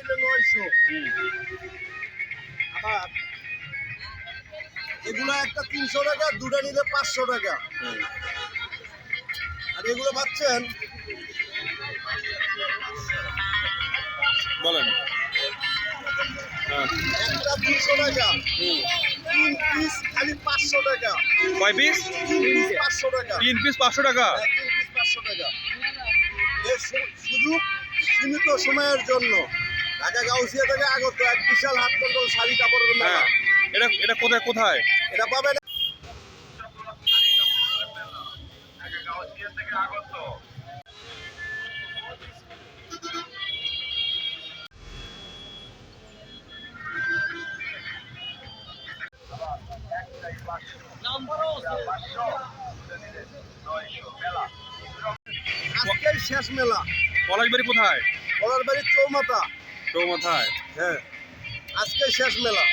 পাঁচশো আবার এগুলো একটা তিনশো টাকা দুটো নিলে পাঁচশো টাকা। আর এগুলো পাচ্ছেন বলেন। হ্যাঁ একটা দুশো টাকা। তিন পিস খালি পাঁচশো টাকা। কয় পিস? পাঁচশো টাকা। তিন পিস পাঁচশো টাকা। হ্যাঁ, তিন পিস পাঁচশো টাকা। সুযোগ সীমিত সময়ের জন্য। ঢাকা গাউসিয়া থেকে আগত এক বিশাল হাত কন্ট্রোল শাড়ি কাপড়ের মেলা। হ্যাঁ এটা এটা কোথায় কোথায়? এটা পাবেন আজকের শেষ মেলা। পলাশবাড়ি কোথায়? বলার বাড়ির চৌমাথা। চৌমাথায় হ্যাঁ। আজকে শেষ মেলা।